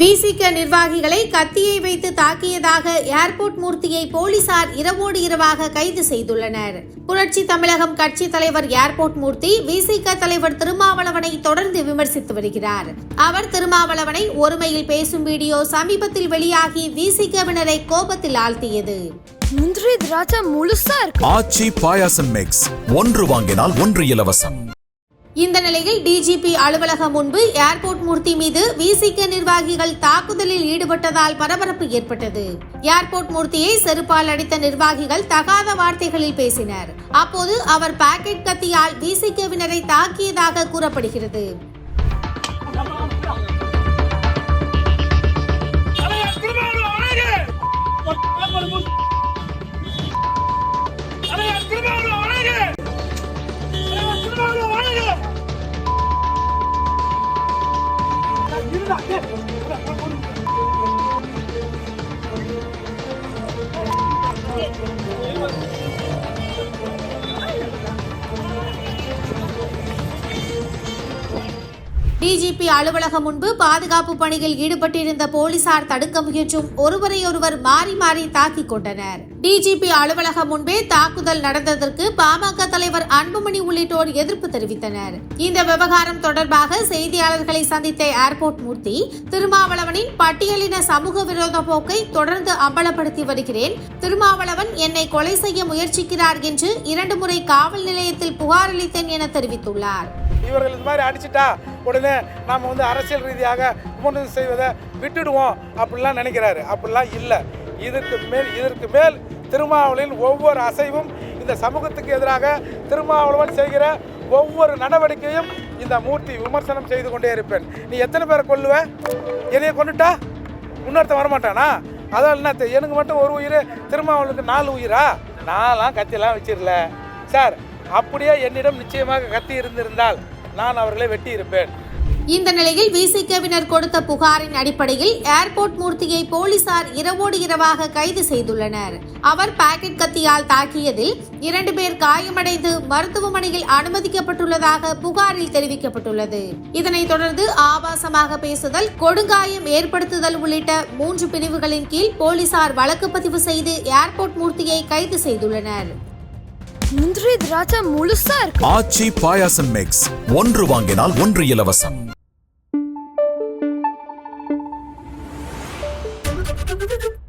விசிக நிர்வாகிகளை கத்தியை வைத்து தாக்கியதாக ஏர்போர்ட் மூர்த்தியை போலீசார் இரவோடு இரவாக கைது செய்துள்ளனர். புரட்சி தமிழகம் கட்சி தலைவர் ஏர்போர்ட் மூர்த்தி விசிக தலைவர் திருமாவளவனை தொடர்ந்து விமர்சித்து வருகிறார். அவர் திருமாவளவனை ஒருமையில் பேசும் வீடியோ சமீபத்தில் வெளியாகி விசிகவினரை கோபத்தில் ஆழ்த்தியது. முந்திரி திராட்சை முழுசா இருக்கு. ஆச்சி பாயாசம் மிக்ஸ் ஒன்று வாங்கினால் ஒன்று இலவசம். இந்த நிலையில் டிஜிபி அலுவலகம் முன்பு ஏர்போர்ட் மூர்த்தி மீது விசிக நிர்வாகிகள் தாக்குதலில் ஈடுபட்டதால் பரபரப்பு ஏற்பட்டது. ஏர்போர்ட் மூர்த்தியை செருப்பால் அடித்த நிர்வாகிகள் தகாத வார்த்தைகளில் பேசினர். அப்போது அவர் பாக்கெட் கத்தியால் விசிகவினரை தாக்கியதாக கூறப்படுகிறது. 别 டிஜிபி அலுவலகம் முன்பு பாதுகாப்பு பணியில் ஈடுபட்டிருந்த போலீசார் தடுக்க முயன்றும் ஒருவரையொருவர் மாறி மாறி தாக்கிக் கொண்டனர். டிஜிபி அலுவலகம் முன்பே தாக்குதல் நடந்ததற்கு பாமக தலைவர் அன்புமணி உள்ளிட்டோர் எதிர்ப்பு தெரிவித்தனர். இந்த விவகாரம் தொடர்பாக செய்தியாளர்களை சந்தித்த ஏர்போர்ட் மூர்த்தி திருமாவளவனின் பட்டியலின சமூக விரோத போக்கை தொடர்ந்து அம்பலப்படுத்தி வருகிறேன். திருமாவளவன் என்னை கொலை செய்ய முயற்சிக்கிறார் என்று இரண்டு முறை காவல் நிலையத்தில் புகார் அளித்தேன் என தெரிவித்துள்ளார். இவர்கள் இந்த மாதிரி அடிச்சுட்டா உடனே நாம் வந்து அரசியல் ரீதியாக விமர்சனம் செய்வதை விட்டுடுவோம் அப்படிலாம் நினைக்கிறாரு. அப்படிலாம் இல்லை. இதற்கு மேல் இதற்கு மேல் திருமாவளவனின் ஒவ்வொரு அசைவும் இந்த சமூகத்துக்கு எதிராக திருமாவளவன் செய்கிற ஒவ்வொரு நடவடிக்கையும் இந்த மூர்த்தி விமர்சனம் செய்து கொண்டே இருப்பேன். நீ எத்தனை பேரை கொல்லுவ? என்னைய கொண்டுட்டா இன்னொருத்தன் வரமாட்டானா? அதான் என்ன எனக்கு மட்டும் ஒரு உயிர் திருமாவளவனுக்கு நாலு உயிரா? நான்லாம் கத்திலாம் வச்சிடல. சார் அப்படியே என்னிடம் நிச்சயமாக கத்தி இருந்திருந்தால் நான் அவர்களை வெட்டி இருப்பேன் இந்த நிலையில் விசிகவினர் கொடுத்த புகாரின் அடிப்படையில் ஏர்போர்ட் மூர்த்தியை போலீசார் இரவோடு இரவாக கைது செய்துள்ளனர். அவர் பாக்கெட் கத்தியால் தாக்கியதில் இரண்டு பேர் காயமடைந்து மருத்துவமனையில் அனுமதிக்கப்பட்டுள்ளதாக புகாரில் தெரிவிக்கப்பட்டுள்ளது. இதனைத் தொடர்ந்து ஆபாசமாக பேசுதல் கொடுங்காயம் ஏற்படுத்துதல் உள்ளிட்ட மூன்று பிரிவுகளின் கீழ் போலீசார் வழக்கு பதிவு செய்து ஏர்போர்ட் மூர்த்தியை கைது செய்துள்ளனர். முந்திரி திராட்சை முழுசா இருக்கு. ஆச்சி பாயாசம் மிக்ஸ் ஒன்று வாங்கினால் ஒன்று இலவசம். Thank you.